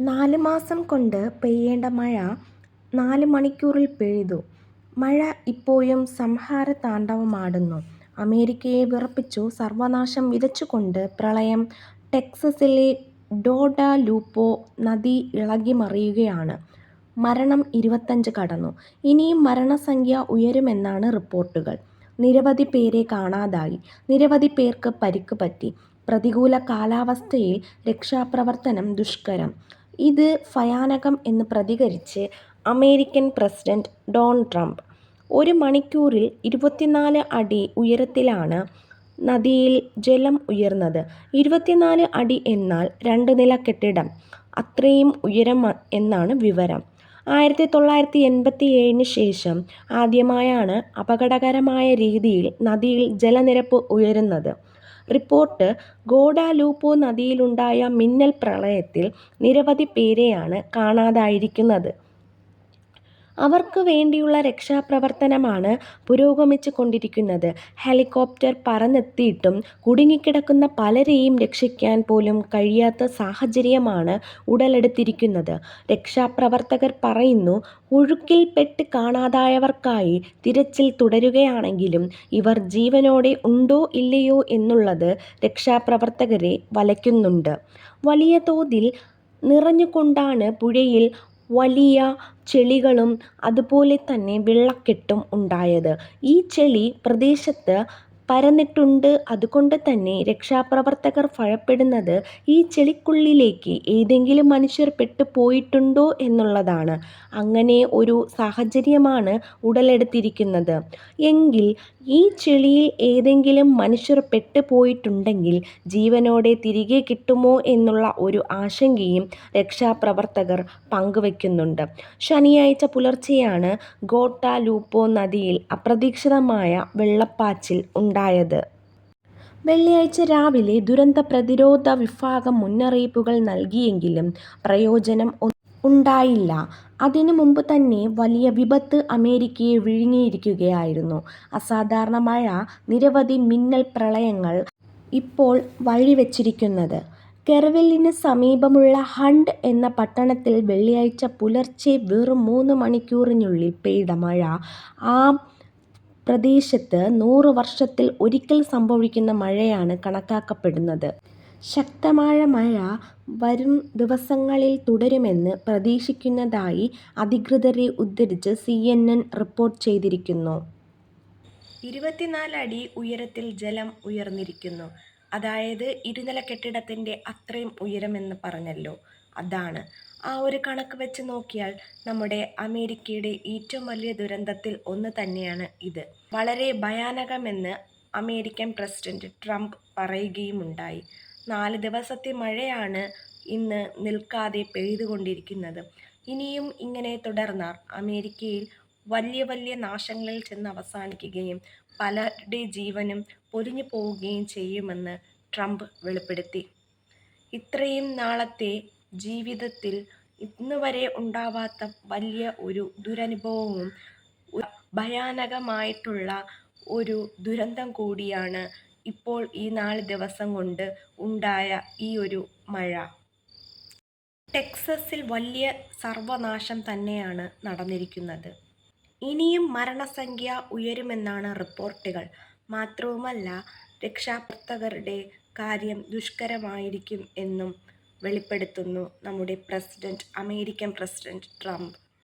നാല് മാസം കൊണ്ട് പെയ്യേണ്ട മഴ നാല് മണിക്കൂറിൽ പെയ്തു. മഴ ഇപ്പോഴും സംഹാര താണ്ഡവമാടുന്നു അമേരിക്കയെ വിറപ്പിച്ചു സർവനാശം വിതച്ചുകൊണ്ട് പ്രളയം ടെക്സസിലെ ഡോഡ ലൂപ്പോ നദി ഇളകിമറിയുകയാണ്. മരണം ഇരുപത്തഞ്ച് കടന്നു. ഇനിയും മരണസംഖ്യ ഉയരുമെന്നാണ് റിപ്പോർട്ടുകൾ. നിരവധി പേരെ കാണാതായി. നിരവധി പേർക്ക് പരിക്ക് പറ്റി. പ്രതികൂല കാലാവസ്ഥയിൽ രക്ഷാപ്രവർത്തനം ദുഷ്കരം. ഇത് ഭയാനകം എന്ന് പ്രതികരിച്ച് അമേരിക്കൻ പ്രസിഡന്റ് ഡൊണാൾഡ് ട്രംപ്. ഒരു മണിക്കൂറിൽ ഇരുപത്തിനാല് അടി ഉയരത്തിലാണ് നദിയിൽ ജലം ഉയർന്നത്. ഇരുപത്തിനാല് അടി എന്നാൽ രണ്ട് നില കെട്ടിടം അത്രയും ഉയരം എന്നാണ് വിവരം. ആയിരത്തി തൊള്ളായിരത്തി എൺപത്തി ഏഴിന് ശേഷം ആദ്യമായാണ് അപകടകരമായ രീതിയിൽ നദിയിൽ ജലനിരപ്പ് ഉയരുന്നത്. റിപ്പോർട്ട് ഗോഡാലൂപ്പോ നദിയിലുണ്ടായ മിന്നൽ പ്രളയത്തിൽ നിരവധി പേരെയാണ് കാണാതായിരിക്കുന്നത്. അവർക്ക് വേണ്ടിയുള്ള രക്ഷാപ്രവർത്തനമാണ് പുരോഗമിച്ചു കൊണ്ടിരിക്കുന്നത് ഹെലികോപ്റ്റർ പറന്നെത്തിയിട്ടും കുടുങ്ങിക്കിടക്കുന്ന പലരെയും രക്ഷിക്കാൻ പോലും കഴിയാത്ത സാഹചര്യമാണ് ഉടലെടുത്തിരിക്കുന്നത്. രക്ഷാപ്രവർത്തകർ പറയുന്നു ഒഴുക്കിൽപ്പെട്ട് കാണാതായവർക്കായി തിരച്ചിൽ തുടരുകയാണെങ്കിലും ഇവർ ജീവനോടെ ഉണ്ടോ ഇല്ലയോ എന്നുള്ളത് രക്ഷാപ്രവർത്തകരെ വലയ്ക്കുന്നുണ്ട്. വലിയ തോതിൽ നിറഞ്ഞുകൊണ്ടാണ് പുഴയിൽ വലിയ ചെളികളും അതുപോലെ തന്നെ വെള്ളക്കെട്ടും ഉണ്ടായത്. ഈ ചെളി പ്രദേശത്ത് പരന്നിട്ടുണ്ട്. അതുകൊണ്ട് തന്നെ രക്ഷാപ്രവർത്തകർ ഭയപ്പെടുന്നത് ഈ ചെളിക്കുള്ളിലേക്ക് ഏതെങ്കിലും മനുഷ്യർ പെട്ടുപോയിട്ടുണ്ടോ എന്നുള്ളതാണ്. അങ്ങനെ ഒരു സാഹചര്യമാണ് ഉടലെടുത്തിരിക്കുന്നത്. എങ്കിൽ ഈ ചെളിയിൽ ഏതെങ്കിലും മനുഷ്യർ പെട്ടുപോയിട്ടുണ്ടെങ്കിൽ ജീവനോടെ തിരികെ കിട്ടുമോ എന്നുള്ള ഒരു ആശങ്കയും രക്ഷാപ്രവർത്തകർ പങ്കുവയ്ക്കുന്നുണ്ട്. ശനിയാഴ്ച പുലർച്ചെയാണ് ഗോട്ട ലൂപ്പോ നദിയിൽ അപ്രതീക്ഷിതമായ വെള്ളപ്പാച്ചിൽ ഉണ്ടായത്. വെള്ളിയാഴ്ച രാവിലെ ദുരന്ത പ്രതിരോധ വിഭാഗം മുന്നറിയിപ്പുകൾ നൽകിയെങ്കിലും പ്രയോജനം ഉണ്ടായില്ല. അതിനു മുമ്പ് തന്നെ വലിയ വിപത്ത് അമേരിക്കയെ വിഴുങ്ങിയിരിക്കുകയായിരുന്നു. അസാധാരണ മഴ നിരവധി മിന്നൽ പ്രളയങ്ങൾ ഇപ്പോൾ വഴിവെച്ചിരിക്കുന്നത്. കെർവെല്ലിന് സമീപമുള്ള ഹണ്ട് എന്ന പട്ടണത്തിൽ വെള്ളിയാഴ്ച പുലർച്ചെ വെറും മൂന്ന് മണിക്കൂറിനുള്ളിൽ പെയ്ത മഴ ആ പ്രദേശത്ത് നൂറ് വർഷത്തിൽ ഒരിക്കൽ സംഭവിക്കുന്ന മഴയാണ് കണക്കാക്കപ്പെടുന്നത്. ശക്തമായ മഴ വരും ദിവസങ്ങളിൽ തുടരുമെന്ന് പ്രതീക്ഷിക്കുന്നതായി അധികൃതരെ ഉദ്ധരിച്ച് സിഎൻഎൻ റിപ്പോർട്ട് ചെയ്തിരിക്കുന്നു. ഇരുപത്തിനാല് അടി ഉയരത്തിൽ ജലം ഉയർന്നിരിക്കുന്നു. അതായത് ഇരുനില കെട്ടിടത്തിന്റെ അത്രയും ഉയരമെന്ന് പറഞ്ഞല്ലോ. അതാണ്. ആ ഒരു കണക്ക് വെച്ച് നോക്കിയാൽ നമ്മുടെ അമേരിക്കയുടെ ഏറ്റവും വലിയ ദുരന്തത്തിൽ ഒന്ന് തന്നെയാണ് ഇത്. വളരെ ഭയാനകമെന്ന് അമേരിക്കൻ പ്രസിഡന്റ് ട്രംപ് പറയുകയുമുണ്ടായി. നാല് ദിവസത്തെ മഴയാണ് ഇന്ന് നിൽക്കാതെ പെയ്തുകൊണ്ടിരിക്കുന്നത്. ഇനിയും ഇങ്ങനെ തുടർന്നാൽ അമേരിക്കയിൽ വലിയ വലിയ നാശങ്ങളിൽ ചെന്ന് അവസാനിക്കുകയും പലരുടെ ജീവനും പൊലിഞ്ഞുപോവുകയും ചെയ്യുമെന്ന് ട്രംപ് വെളിപ്പെടുത്തി. ഇത്രയും നാളത്തെ ജീവിതത്തിൽ ഇന്ന് വരെ ഉണ്ടാവാത്ത വലിയ ഒരു ദുരനുഭവവും ഭയാനകമായിട്ടുള്ള ഒരു ദുരന്തം കൂടിയാണ് ഇപ്പോൾ ഈ നാല് ദിവസം കൊണ്ട് ഉണ്ടായ ഈ ഒരു മഴ. ടെക്സസിൽ വലിയ സർവനാശം തന്നെയാണ് നടന്നിരിക്കുന്നത്. ഇനിയും മരണസംഖ്യ ഉയരുമെന്നാണ് റിപ്പോർട്ടുകൾ. മാത്രവുമല്ല രക്ഷാപ്രവർത്തകരുടെ കാര്യം ദുഷ്കരമായിരിക്കും എന്നും വെളിപ്പെടുത്തുന്നു നമ്മുടെ പ്രസിഡന്റ് അമേരിക്കൻ പ്രസിഡന്റ് ട്രംപ്.